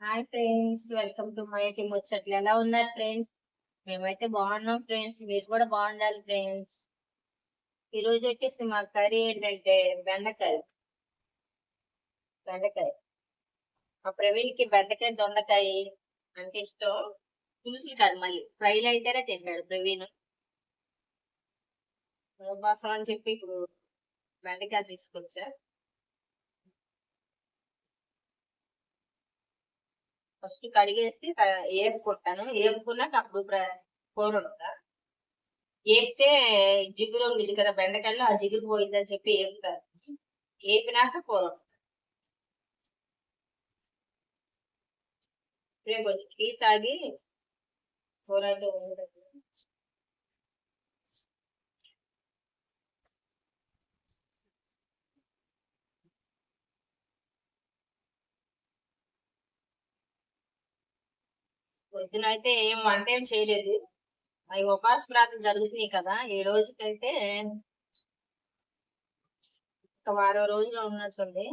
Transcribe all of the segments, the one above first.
Hi friends welcome to my team ముచ్చట్లు. ఎలా ఉన్నారు ఫ్రెండ్స్? మేమైతే బాగున్నాం ఫ్రెండ్స్ మీరు కూడా బాగుండాలి ఫ్రెండ్స్. ఈరోజు వచ్చేసి మా కర్రీ ఏంటంటే బెండకాయ బెండకాయ. మా ప్రవీణ్కి బెండకాయ దొండకాయ అంటే ఇష్టం. పులుసులు కాదు మళ్ళీ. ఫ్రైలు అయితేనే తింటాడు ప్రవీణ్. కోసం అని చెప్పి ఇప్పుడు బెండకాయ తీసుకొచ్చా? ఫస్ట్ కడిగేసి ఏపుకుంటాను ఏపుకున్నాక అప్పుడు కూర ఏపితే జిగురు ఉంది కదా బెండకాయలు ఆ జిగురు పోయిందని చెప్పి ఏపుతారు. ఏపినాక కూర ఇప్పుడే కొంచెం టీ తాగి కూర అయితే ఉండదు పొద్దున అయితే ఏం వంట ఏం చేయలేదు. అవి ఉపాస ప్రార్థన జరుగుతున్నాయి కదా ఈ రోజుకైతే ఒక వారం రోజులు ఉన్నట్టుంది.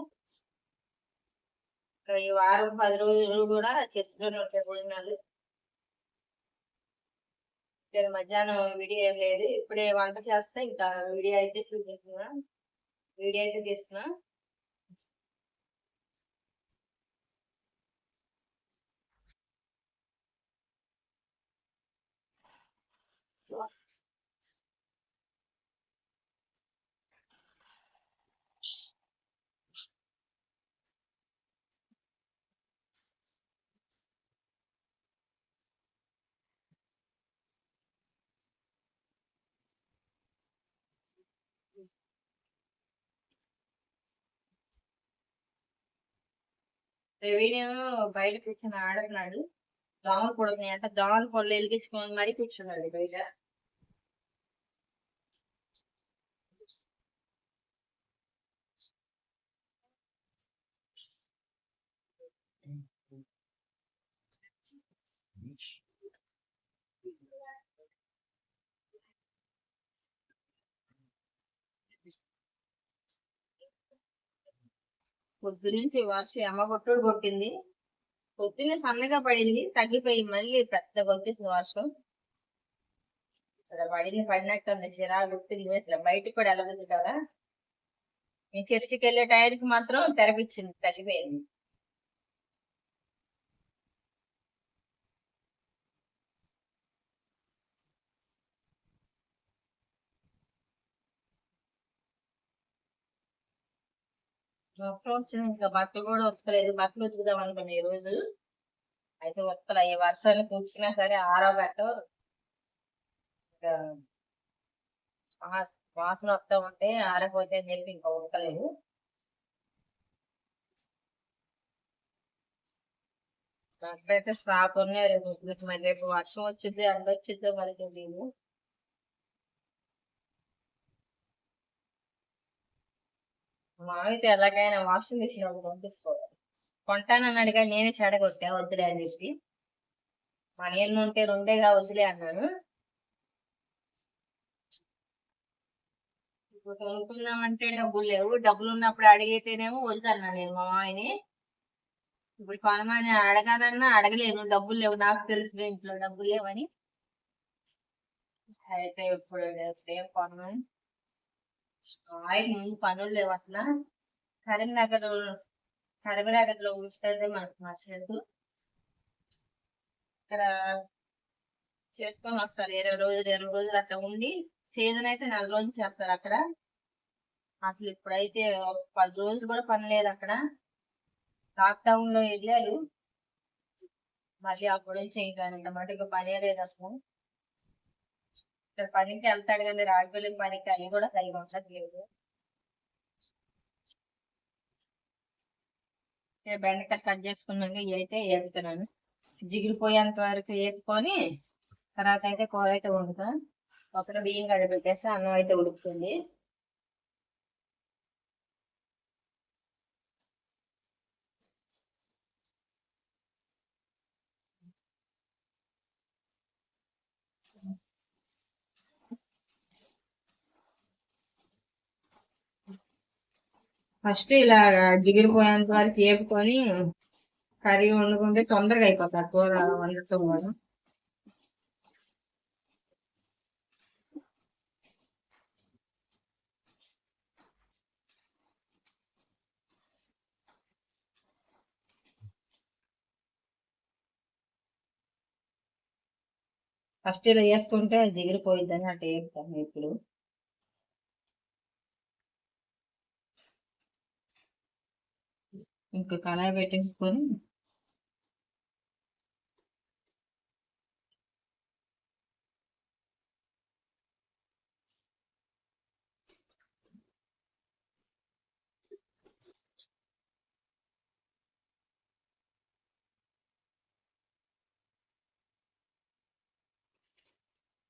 ఈ వారం పది రోజులు కూడా చర్చిలోనే ఉంటాయి భోజనాలు. ఇక్కడ మధ్యాహ్నం వీడియో ఏం లేదు. ఇప్పుడే వంట చేస్తే ఇంకా వీడియో అయితే చూపిస్తున్నా. వీడియో అయితే తీస్తున్నా. రెవెన్యూ బయట కూర్చొని ఆడుతున్నాడు. దోమలు పడుతున్నాయి అంటే. దోమలు పళ్ళు వెలిగించుకొని మరీ కూర్చున్నాడు బయట. పొద్దునుంచి వర్షం అమ్మ కొట్టుడు కొట్టింది. పొద్దున్నే సన్నగా పడింది. తగ్గిపోయి మళ్ళీ పెద్దగా కొట్టేసింది వర్షం ఇక్కడ పడింది పడినట్టు ఉంది చిరాకు గుర్తుంది అసలు బయటకు కూడా వెళ్ళదు కదా? నేను చర్చికి వెళ్ళే టైంకి మాత్రం తెరపించింది తగ్గిపోయింది. వర్షం వచ్చింది ఇంకా బట్టలు కూడా ఉతకలేదు. బట్టలు ఉతుకుదాం అనుకున్నా ఈ రోజు. అయితే ఉతకలే. ఈ వర్షాన్ని కూర్చున్నా సరే ఆరబెట్ట. ఇంకా వాసన వస్తా ఉంటే ఆరకపోతే అని చెప్పి ఇంకా ఉతకలేదు. అట్లయితే స్టాప్ ఉన్నాయి రేపు మరి రేపు వర్షం వచ్చింది ఎండ వచ్చిందో మరి తెలియదు మామైతే ఎలాగైనా వాషింగ్ మిషన్ ఒకటి పంపించుకోవాలి కొంటానన్నాడు కానీ నేనే చెడగొట్టా వద్దులే అని చెప్పి. మన ఎన్ని ఉంటే రెండేగా వదిలే అన్నాను. ఇప్పుడు కొనుక్కుందామంటే డబ్బులు లేవు. డబ్బులు ఉన్నప్పుడు అడిగితేనేమో వద్దన్నా నేను మా మామయ్యని ఇప్పుడు కొనమని అడగాలన్నా అడగలేను. డబ్బులు లేవు నాకు తెలుసు ఇంట్లో డబ్బులు లేవని. అయితే ఇప్పుడు ఏం కొనమని ఆయన ముందు పనులు లేవు అసలు. కరీంనగర్ కరీంనగర్లో ఉంటుంది మనకు మర్చిపోద్దు ఇక్కడ చేసుకొని వస్తారు. ఇరవై రోజులు ఇరవై రోజులు అట్లా ఉండి సీజన్ అయితే నెల రోజులు చేస్తారు అక్కడ. అసలు ఇప్పుడైతే పది రోజులు కూడా పని లేదు అక్కడ. లాక్డౌన్లో వెళ్ళారు. మళ్ళీ అప్పుడు గురించి ఇంకా అంతమాట ఇంకా పనే లేదు అసలు. ఇక్కడ పనికి వెళ్తాడు కానీ రాజపల్లి పనికి అది కూడా సరిగా ఉండట్లేదు. ఇక బెండకాయలు కట్ చేసుకున్నాక ఇవి అయితే వేపుతున్నాను జిగిరిపోయేంత వరకు వేపుకొని తర్వాత అయితే కూర అయితే వండుతాం ఒకటి బియ్యం కడిపెట్టేసి అన్నం అయితే ఉడుకుతుంది. ఫస్ట్ ఇలా జిగిరిపోయేంత వరకు వేపుకొని కర్రీ వండుకుంటే తొందరగా అయిపోతుంది కూర వండటం కూడా ఫస్ట్ ఇలా వేస్తుంటే అది జిగిరిపోయిద్దని అటు వేపుతాను ఇప్పుడు. ఇంకా కళాయి పెట్టించుకొని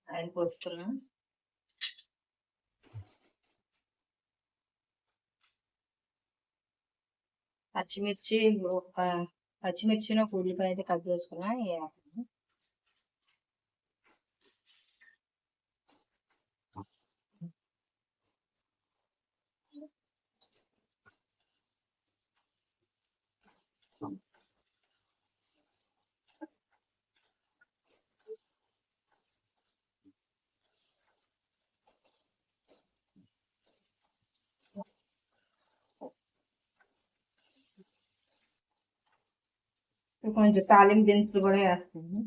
ఆయిల్ పోస్తున్నా. పచ్చిమిర్చి పచ్చిమిర్చిని ఒక ఉల్లిపాయ అయితే కట్ చేసుకున్నా వేయాలి కొంచెం తాలింపు దినుసులు కూడా వేస్తాను.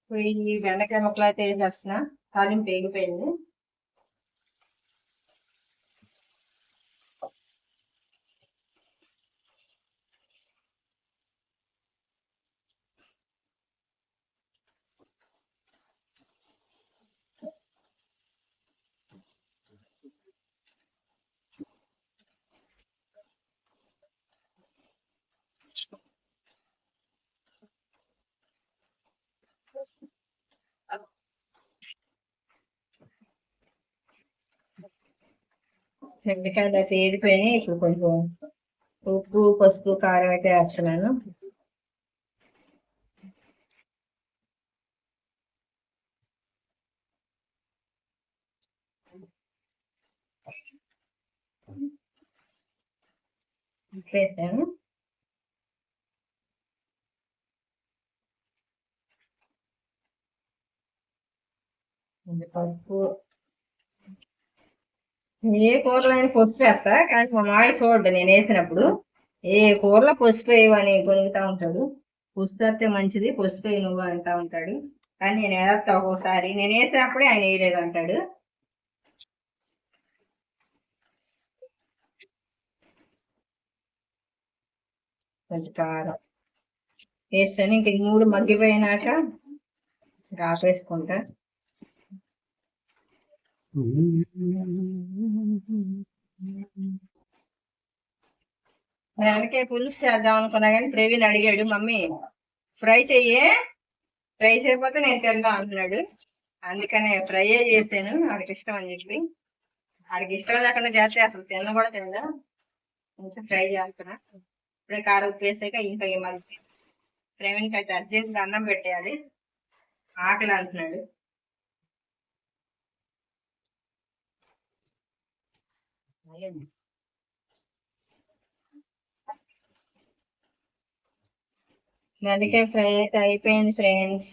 ఇప్పుడు ఈ బెండకాయ ముక్కలు అయితే వేసేస్తున్నా. తాలింపు వేగిపోయింది. బెండకాయలు అయితే వేడిపోయినాయి ఇప్పుడు కొంచెం ఉప్పు పసుపు కారం అయితే వేస్తున్నాను వేసాను పసుపు ఏ కూరలో అయినా పసుపు వేస్తా కానీ మా మావి చూడ్డు నేను వేసినప్పుడు. ఏ కూరలో పసుపు వేయవని కొనుగుతా ఉంటాడు. పసుపు వేస్తే మంచిది పసుపు వేయి నువ్వు అంటా ఉంటాడు. కానీ నేను వేస్తా ఒక్కోసారి. నేను వేసినప్పుడే ఆయన వేయలేదు అంటాడు. కొంచెం కారం. వేస్తాను. ఇంక మూడు మగ్గిపోయినాక ఇంకా ఆపేసుకుంటా అందుకే పులుసు చేద్దాం అనుకున్నా కానీ ప్రవీణ్ అడిగాడు మమ్మీ ఫ్రై చెయ్యే? ఫ్రై చేయకపోతే నేను తిందాం అంటున్నాడు అందుకనే ఫ్రై చేసాను ఆడికి ఇష్టం అని చెప్పి. ఆడికి ఇష్టం లేకుండా చేస్తే అసలు తిన్న కూడా తిందా ఇంకా ఫ్రై చేస్తున్నా. ఇప్పుడే కారం ఉప్పేసాక ఇంకా ఈ ప్రవీణ్కి అయితే అర్జెంట్ అన్నం పెట్టేయాలి. ఆకలి అంటున్నాడు. బెండకాయ ఫ్రై అయితే అయిపోయింది ఫ్రెండ్స్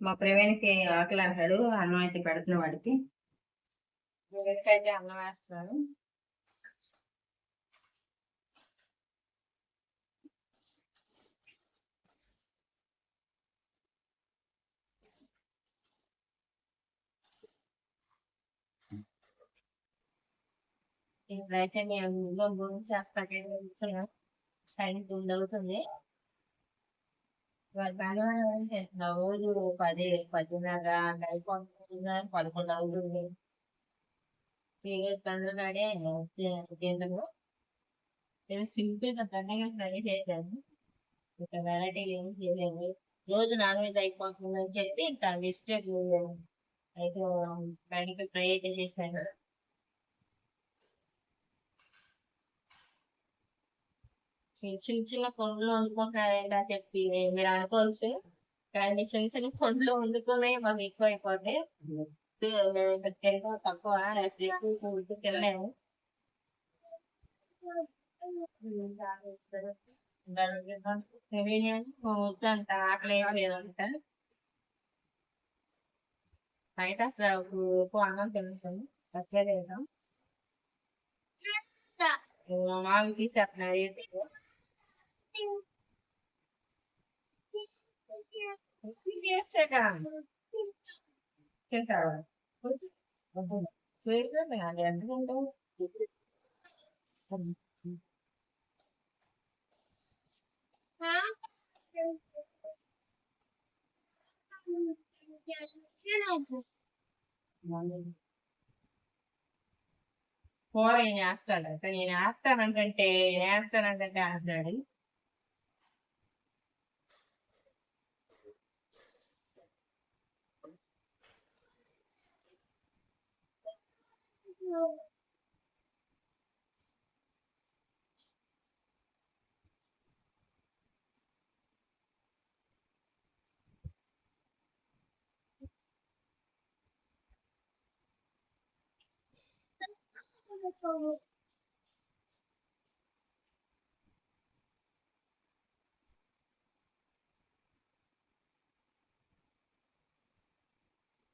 మా ప్రవీణ్కి ఆకలి అంటాడు అన్నం అయితే పెడుతున్న వాడికి అయితే అన్నం వేస్తాను ఇప్పుడైతే నేను గురించి చేస్తాకే టైం అవుతుంది రోజు పది పదిన్నర అయిపోతుంది పదకొండు అవుతుంది. ఈరోజు పండుగడే తింటాము నేను సింపుల్గా పండగ చేశాను. ఇంకా వెరైటీ ఏం చేయలేదు. రోజు నాన్ వెజ్ అయిపోతుందని చెప్పి ఇంకా మిస్టేక్ అయితే బయటకి ట్రై అయితే చేశాను చిన్న చిన్న కొండలు వండుకుంటారంట చెప్పి మీరు అనుకోవచ్చు కానీ చిన్న చిన్న కొండలు వండుకునే మాకు ఎక్కువ అయిపోతాయి తింటాం తక్కువ ఎక్కువ తినలేము వద్దంట ఆకలి లేదంట బయట అసలు ఎక్కువ అన్నం తింటాం తక్కువ తింటాం మాకు తీసేస్తున్నారు తింటావా స్వీట్ అది ఎందుకుంటావు కూర ఈయన వేస్తాడంట నేను వేస్తానంటే నేను వేస్తానంటే వేస్తాడు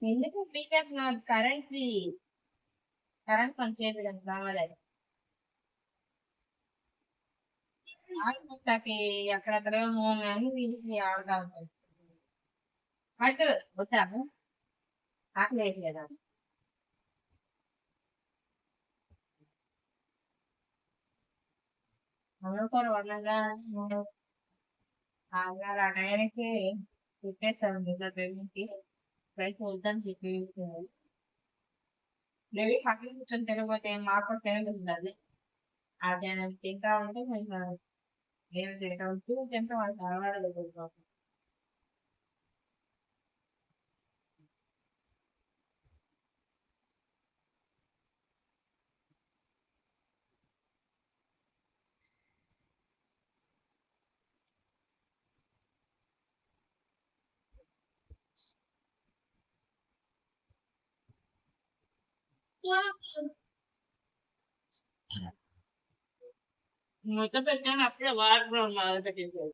ఎందుకు పీకేస్తున్నారు కరెంట్ Current పని కావాలి ఆకుముక్కకి అక్కడక్కడ అన్ని తీసి ఆడుతా ఉంటాయి అటు వద్దాము. ఆకలి వేసి కదా. మనం కూడా వండగా ఆ టైంకి పెట్టేసాను వద్దని చెప్పి డైలీ పక్కన కూర్చొని తినకపోతే మాకు కూడా తినబడుతుంది అది తింటా ఉంటే కొంచెం ఏమి తింటా ఉంటే తింటా వాళ్ళకి అలవాటు పాపం మూత పెట్టాను అప్పుడే వాటర్ మొదలు పెట్టేసాడు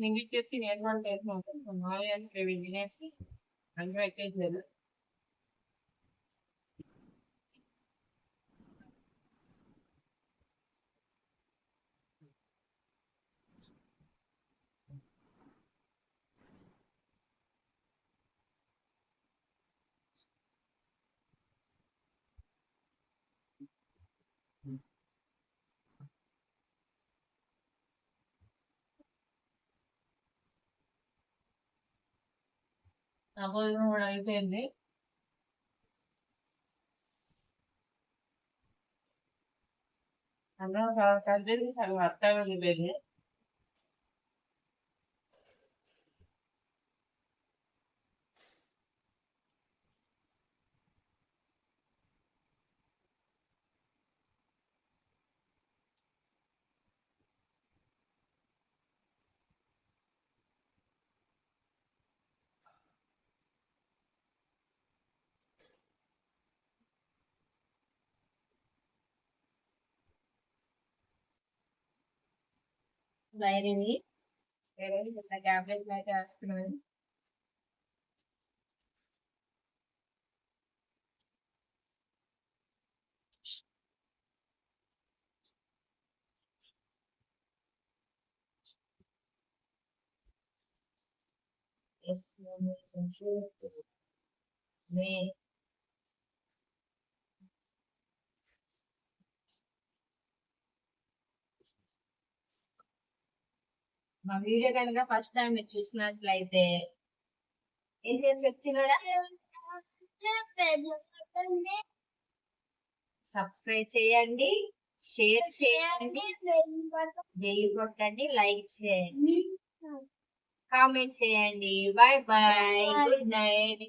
నిండి చేసి నేను వంట చేస్తున్నాను మామయ్య అంటే తినేసి అందరూ ఎక్కేసారు నా భోజనం కూడా అయిపోయింది అందరం సగం కలిసి సగం అత్త లైనింగ్ ఇట్లా గ్యాబ్లెజ్ అయితే వేస్తున్నాను Yes, no, no, no, no, no, no, మా వీడియో కనుక ఫస్ట్ టైం మీరు చూసినట్లయితే ఏం చేసి సబ్స్క్రైబ్ చేయండి షేర్ చేయండి బెల్ కొట్టండి లైక్ చేయండి కామెంట్ చేయండి. Bye bye good night